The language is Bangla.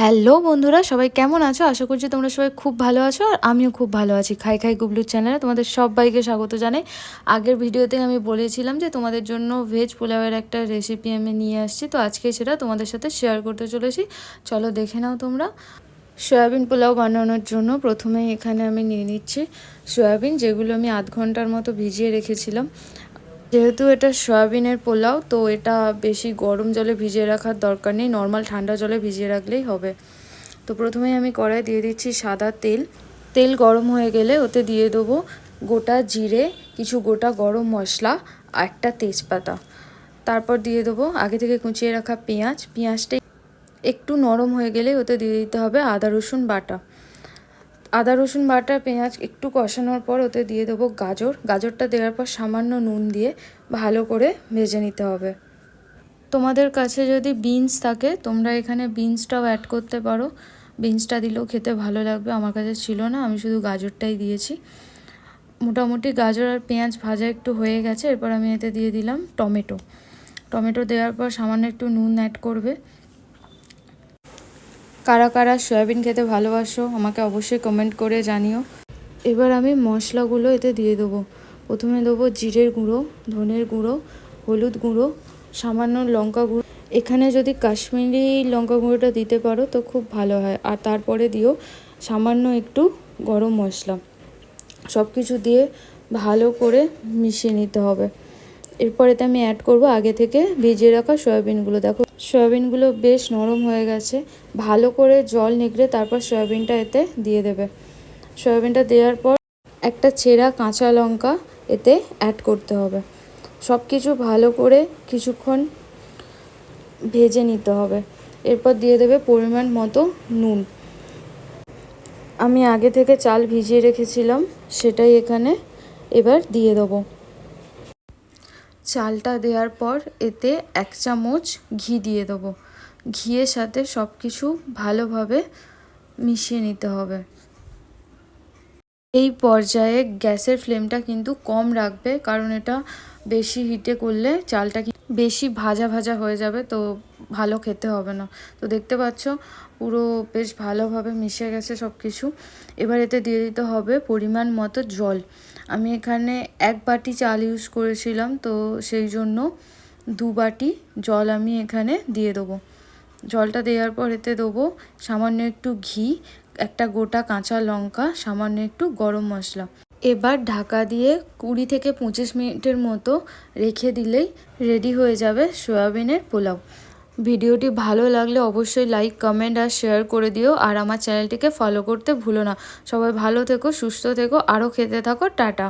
হ্যালো বন্ধুরা, সবাই কেমন আছো? আশা করছি তোমরা সবাই খুব ভালো আছো আর আমিও খুব ভালো আছি। খাই খাই গুবলুর চ্যানেলে তোমাদের সবাইকে স্বাগত জানাই। আগের ভিডিওতে আমি বলেছিলাম যে তোমাদের জন্য ভেজ পোলাওয়ের একটা রেসিপি আমি নিয়ে আসছি। তো আজকে সেটা তোমাদের সাথে শেয়ার করতে চলেছি। চলো দেখে নাও তোমরা। সয়াবিন পোলাও বানানোর জন্য প্রথমে এখানে আমি নিয়ে নিচ্ছি সয়াবিন, যেগুলো আমি আধ ঘণ্টার মতো ভিজিয়ে রেখেছিলাম। যেহেতু এটা সয়াবিনের পোলাও, তো এটা বেশি গরম জলে ভিজিয়ে রাখার দরকার নেই নর্মাল ঠান্ডা জলে ভিজিয়ে রাখলেই হবে। তো প্রথমেই আমি কড়াই দিয়ে দিচ্ছি সাদা তেল। তেল গরম হয়ে গেলে ওতে দিয়ে দেবো গোটা জিরে, কিছু গোটা গরম মশলা আর একটা তেজপাতা। তারপর দিয়ে দেবো আগে থেকে কুচিয়ে রাখা পেঁয়াজ। পেঁয়াজটা একটু নরম হয়ে গেলে ওতে দিয়ে দিতে হবে আদা রসুন বাটা। আদা, রসুন, বাটা, পেঁয়াজ একটু কষানোর পর ওতে দিয়ে দেবো গাজর। গাজরটা দেওয়ার পর সামান্য নুন দিয়ে ভালো করে ভেজে নিতে হবে। তোমাদের কাছে যদি বিনস থাকে, তোমরা এখানে বিনসটাও অ্যাড করতে পারো। বিনসটা দিলেও খেতে ভালো লাগবে, আমার কাছে ছিল না, আমি শুধু গাজরটাই দিয়েছি। মোটামুটি গাজর আর পেঁয়াজ ভাজা একটু হয়ে গেছে, এরপর আমি এতে দিয়ে দিলাম টমেটো। টমেটো দেওয়ার পর সামান্য একটু নুন অ্যাড করবে। কারা কারা সয়াবিন খেতে ভালোবাসো, আমাকে অবশ্যই কমেন্ট করে জানিও। এবার আমি মশলাগুলো এতে দিয়ে দেবো। প্রথমে দেবো জিরের গুঁড়ো, ধনের গুঁড়ো, হলুদ গুঁড়ো, সামান্য লঙ্কা গুঁড়ো। এখানে যদি কাশ্মীরি লঙ্কা গুঁড়োটা দিতে পারো তো খুব ভালো হয়। আর তারপরে দিও সামান্য একটু গরম মশলা। সব কিছু দিয়ে ভালো করে মিশিয়ে নিতে হবে। এরপর এতে আমি অ্যাড করব আগে থেকে ভিজিয়ে রাখা সয়াবিনগুলো। দেখো সয়াবিনগুলো বেশ নরম হয়ে গেছে। ভালো করে জল নিগড়ে তারপর সয়াবিনটা এতে দিয়ে দেবে। সয়াবিনটা দেওয়ার পর একটা ছেঁড়া কাঁচা লঙ্কা এতে অ্যাড করতে হবে। সব কিছু ভালো করে কিছুক্ষণ ভেজে নিতে হবে। এরপর দিয়ে দেবে পরিমাণ মতো নুন। আমি আগে থেকে চাল ভিজিয়ে রেখেছিলাম, সেটাই এখানে এবার দিয়ে দেবো। চালটা দেওয়ার পর এতে এক চামচ ঘি দিয়ে দেবো। ঘিয়ের সাথে সব কিছু ভালোভাবে মিশিয়ে নিতে হবে। এই পর্যায়ে গ্যাসের ফ্লেমটা কিন্তু কম রাখবে, কারণ এটা বেশি হিটে করলে চালটা বেশি ভাজা ভাজা হয়ে যাবে, তো ভালো খেতে হবে না। তো দেখতে পাচ্ছ, পুরো বেশ ভালোভাবে মিশে গেছে সব কিছু এবার এতে দিয়ে দিতে হবে পরিমাণ মতো জল। আমি এখানে এক বাটি চাল ইউজ করেছিলাম, তো সেই জন্য দু বাটি জল আমি এখানে দিয়ে দেবো। জলটা দেওয়ার পর এতে দেবো সামান্য একটু ঘি, একটা গোটা কাঁচা লঙ্কা, সামান্য একটু গরম মশলা। এবার ঢাকা দিয়ে কুড়ি থেকে পঁচিশ মিনিটের মতো রেখে দিলেই রেডি হয়ে যাবে সয়াবিনের পোলাও। ভিডিওটি ভালো লাগলে অবশ্যই লাইক, কমেন্ট আর শেয়ার করে দিও। আর আমার চ্যানেলটিকে ফলো করতে ভুলো না। সবাই ভালো থেকো, সুস্থ থেকো, আরও খেতে থাকো। টাটা।